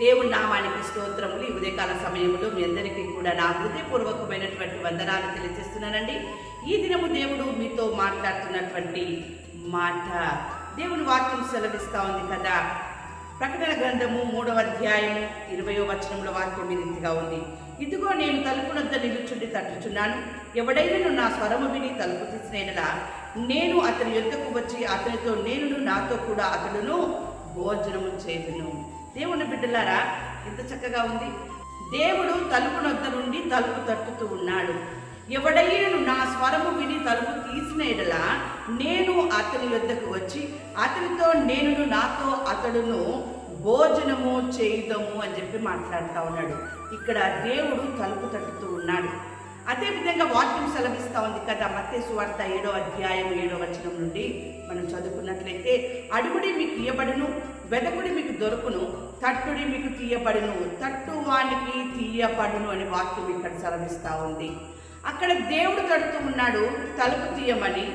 దేవుని నామానికి స్తోత్రములు. ఈ ఉదయకాల సమయంలో మీ అందరికీ కూడా నా హృదయపూర్వకమైనటువంటి వందనాలు తెలియజేస్తున్నానండి. ఈ దినము దేవుడు మీతో మాట్లాడుతున్నటువంటి మాట. దేవుని వాక్యం సెలవిస్తూ ఉంది కదా. ప్రకటన గ్రంథము మూడవ అధ్యాయము ఇరవయో వచనంలో వాక్యం ఈ రీతిగా ఉంది. ఇదిగో నేను తలుపునొద్ద నిలుచుండి తట్టుచున్నాను. ఎవడైనా నా స్వరము విని తలుపు తీసినలా నేను అతని యొద్దకు వచ్చి అతనితో నేనును నాతో కూడా అతడును భోజనము చేతును దేవుని బిడ్డలారా ఎంత చక్కగా ఉంది. దేవుడు తలుపునొద్ద నుండి తలుపు తట్టుతూ ఉన్నాడు. ఎవడయ్యను నా స్వరము విని తలుపు తీసిన ఎడల నేను అతని వద్దకు వచ్చి అతనితో నేను నాతో అతడును భోజనము చేయుదము అని చెప్పి మాట్లాడుతూ ఉన్నాడు. ఇక్కడ దేవుడు తలుపు తట్టుతూ ఉన్నాడు. అదేవిధంగా వాక్యం సెలవిస్తూ ఉంది కదా మత్తే సువార్త ఏడో అధ్యాయం ఏడో వచనం నుండి మనం చదువుకున్నట్లయితే అడుగుడి మీకు ఇయ్యబడును వెదకుడి మీకు దొరుకును తట్టుడి మీకు తీయబడును తట్టు వానికి తీయబడును అని వాక్యం ఇక్కడ సెలవిస్తూ ఉంది. అక్కడ దేవుడు తడుతూ ఉన్నాడు తలుపు తీయమని.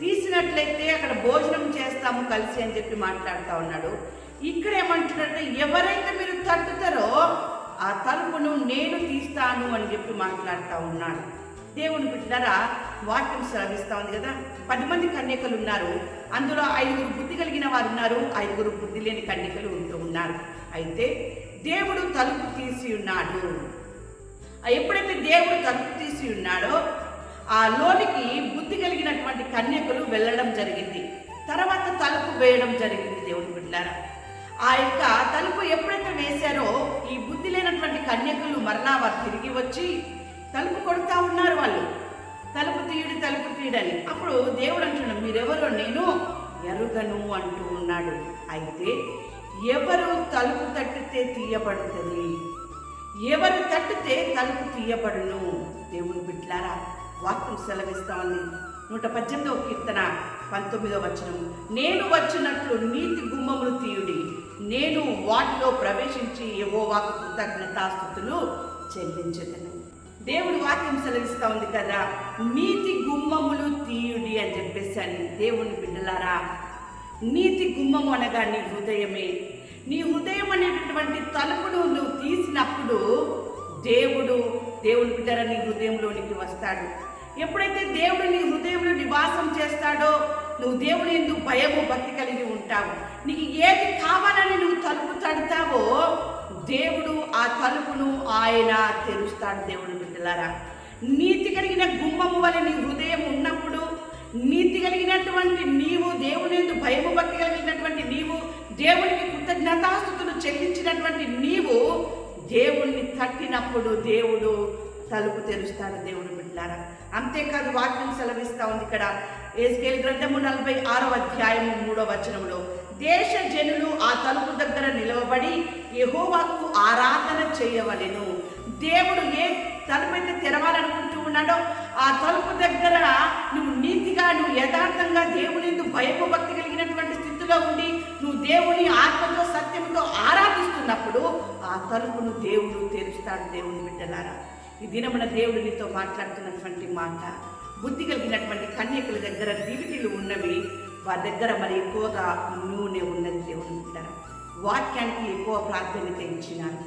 తీసినట్లయితే అక్కడ భోజనం చేస్తాము కలిసి అని చెప్పి మాట్లాడుతూ ఉన్నాడు. ఇక్కడ ఏమంటున్నట్టే ఎవరైతే మీరు తట్టుతారో ఆ తలుపును నేను తీస్తాను అని చెప్పి మాట్లాడుతూ ఉన్నాడు. దేవుని బిడ్డరా వాక్యం శ్రవిస్తూ ఉంది కదా. పది మంది కన్యకలు ఉన్నారు. అందులో ఐదుగురు బుద్ధి కలిగిన వారు ఉన్నారు. ఐదుగురు బుద్ధి లేని కన్యకలు ఉంటూ ఉన్నారు. అయితే దేవుడు తలుపు తీసి ఉన్నాడు. ఎప్పుడైతే దేవుడు తలుపు తీసి ఉన్నాడో ఆ లోనికి బుద్ధి కలిగినటువంటి కన్యకలు వెళ్ళడం జరిగింది. తర్వాత తలుపు వేయడం జరిగింది దేవుని బిడ్డారా ఆ యొక్క తలుపు ఎప్పుడైతే వేశారో ఈ బుద్ధి లేనటువంటి కన్యకులు మరలా వారు తిరిగి వచ్చి తలుపు కొడుతూ ఉన్నారు వాళ్ళు. తలుపు తీయుడి తలుపు తీయడని. అప్పుడు దేవుడు అంటున్నాడు మీరెవరో నేను ఎరుగను అంటూ ఉన్నాడు. అయితే ఎవరు తలుపు తట్టితే తీయబడుతుంది? ఎవరు తట్టితే తలుపు తీయబడును? దేవుని బిడ్లారా వాక్యం సెలవిస్తా ఉంది నూట పద్దెనిమిదవ కీర్తన పంతొమ్మిదవ వచనం. నేను వచ్చినట్లు నీతి గుమ్మములు తీయుడి. నేను వాటిలో ప్రవేశించి యెహోవాకు కృతజ్ఞతాస్థుతులు చెల్లించదను. దేవుడు వాక్యం సెలవిస్తూ ఉంది కదా నీతి గుమ్మములు తీయుడి అని చెప్పేసి అని దేవుని బిడ్డలారా నీతి గుమ్మము అనగా నీ హృదయమే. నీ హృదయం అనేటటువంటి తలుపును నువ్వు తీసినప్పుడు దేవుడు దేవుని బిడ్డర నీ హృదయంలోనికి వస్తాడు. ఎప్పుడైతే దేవుడు నీ హృదయంలో నివాసం చేస్తాడో నువ్వు దేవుని ఎందుకు భయము భక్తి కలిగి ఉంటావు. నీకు ఏది కావాలని నువ్వు తలుపు తడతావో దేవుడు ఆ తలుపును ఆయన తెరుస్తాడు దేవుని బిడ్డలారా నీతి కలిగిన గుమ్మము వలె నీ హృదయం ఉన్నప్పుడు నీతి కలిగినటువంటి నీవు దేవుని ఎందు భయము భక్తి కలిగినటువంటి నీవు దేవునికి కృతజ్ఞతాస్థుతులు చెల్లించినటువంటి నీవు దేవుణ్ణి తట్టినప్పుడు దేవుడు తలుపు తెరుస్తాడు దేవుడు బిడ్డారా అంతేకాదు వాక్యం సెలవిస్తా ఉంది ఇక్కడ ఏస్కేల్ గ్రంథము నలభై ఆరో అధ్యాయము మూడో వచనంలో దేశ జనులు ఆ తలుపు దగ్గర నిలవబడి యహోవాకు ఆరాధన చేయవలెను. దేవుడు ఏ తలుపు అయితే తెరవాలనుకుంటూ ఉన్నాడో ఆ తలుపు దగ్గర నువ్వు నీతిగా నువ్వు యథార్థంగా దేవుని భయపు భక్తి కలిగినటువంటి స్థితిలో ఉండి నువ్వు దేవుని ఆత్మతో సత్యంతో ఆరాధిస్తున్నప్పుడు ఆ తలుపును దేవుడు తెరుస్తాడు దేవుని బిడ్డలారా. ఈ దినమున దేవుడు నీతో మాట్లాడుతున్నటువంటి మాట బుద్ధి కలిగినటువంటి కన్యకుల దగ్గర దివిటీలు ఉన్నవి వారి దగ్గర మరి ఎక్కువగా నూనె ఉన్నది దేవుని బిడ్డరా వాక్యానికి ఎక్కువ ప్రాధాన్యత ఇచ్చినాను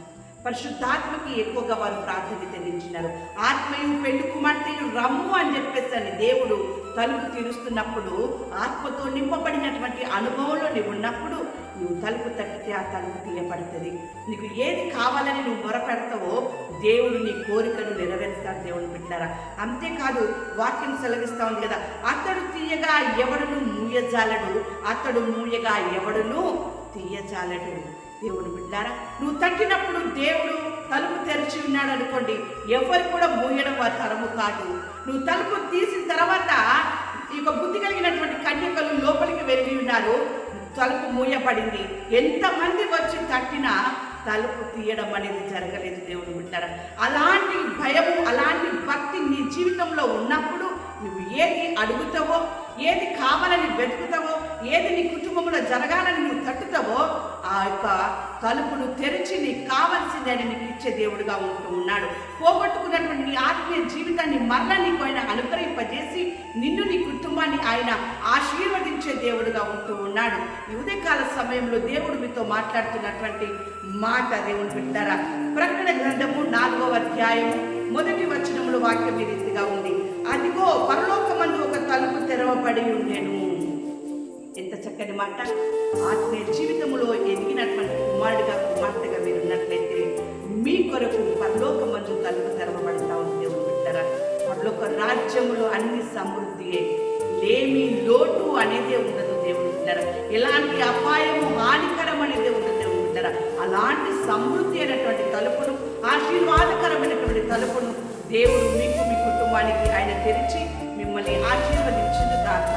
పరిశుద్ధాత్మకి ఎక్కువగా వారు ప్రాధాన్యత ఇచ్చినారు ఆత్మయు పెళ్ళి కుమార్తెయు రమ్ము అని చెప్పేసి అని దేవుడు తలుపు తీరుస్తున్నప్పుడు ఆత్మతో నింపబడినటువంటి అనుభవంలో నీవు ఉన్నప్పుడు నువ్వు తలుపు తట్టితే ఆ తలుపు తీయబడుతుంది. నీకు ఏది కావాలని నువ్వు మొరపెడతావో దేవుడు నీ కోరికను నెరవేరుస్తాడు దేవుని పెట్టినారా అంతేకాదు వాక్యం సెలవిస్తా ఉంది కదా అతడు తీయగా ఎవడును మూయజాలడు అతడు మూయగా ఎవడును తీయజాలడు. దేవుడు బిడ్డారా నువ్వు తట్టినప్పుడు దేవుడు తలుపు తెరిచి ఉన్నాడు అనుకోండి ఎవరు కూడా మూయడం వారి తరము కాదు. నువ్వు తలుపు తీసిన తర్వాత ఈ యొక్క బుద్ధి కలిగినటువంటి కన్యకలు లోపలికి వెళ్ళి ఉన్నారు తలుపు మూయబడింది. ఎంతమంది వచ్చి తట్టినా తలుపు తీయడం అనేది జరగలేదు దేవుడు బిడ్డారా. అలాంటి భయము అలాంటి భక్తి నీ జీవితంలో ఉన్నప్పుడు నువ్వు ఏది అడుగుతావో ఏది కావాలని వెతుకుతావో ఏది నీ కుటుంబంలో జరగాలని నువ్వు తట్టుతావో ఆ యొక్క తలుపును తెరిచి నీకు కావలసిందని నీకు ఇచ్చే దేవుడుగా ఉంటూ ఉన్నాడు. పోగొట్టుకున్నటువంటి నీ ఆత్మీయ జీవితాన్ని మరలా నీకు ఆయన అనుగ్రహింపజేసి నిన్ను నీ కుటుంబాన్ని ఆయన ఆశీర్వదించే దేవుడుగా ఉంటూ ఉన్నాడు. ఈ ఉదయకాల సమయంలో దేవుడు మీతో మాట్లాడుతున్నటువంటి మాట దేవుని పెట్టారా ప్రకటన గ్రంథము నాలుగవ అధ్యాయం మొదటి వచనములు వాక్యం ఈ రీతిగా ఉంది. అదిగో పరలోకమందు ఒక తలుపు తెరవబడి ఉండేను. ఎంత చక్కని మాట. ఆత్మీయ జీవితంలో ఎదిగినటువంటి కుమారుడిగా కుమార్తెగా మీరు ఉన్నట్లయితే మీ కొరకు పరలోకమందు తలుపు తెరవబడతా ఉంది దేవుడు పెట్టారా పరలోక రాజ్యములో అన్ని సమృద్ధియే. లేమి లోటు అనేదే ఉండదు దేవుడు ఉంటారా ఎలాంటి అపాయము హానికరం అనేది ఉండదు దేవుడు ఉంటారా అలాంటి సమృద్ధి అయినటువంటి తలుపును ఆశీర్వాదకరమైనటువంటి తలుపును దేవుడు మీకు మీ కుటుంబానికి ఆయన తెరిచి మిమ్మల్ని ఆశీర్వదించును కాక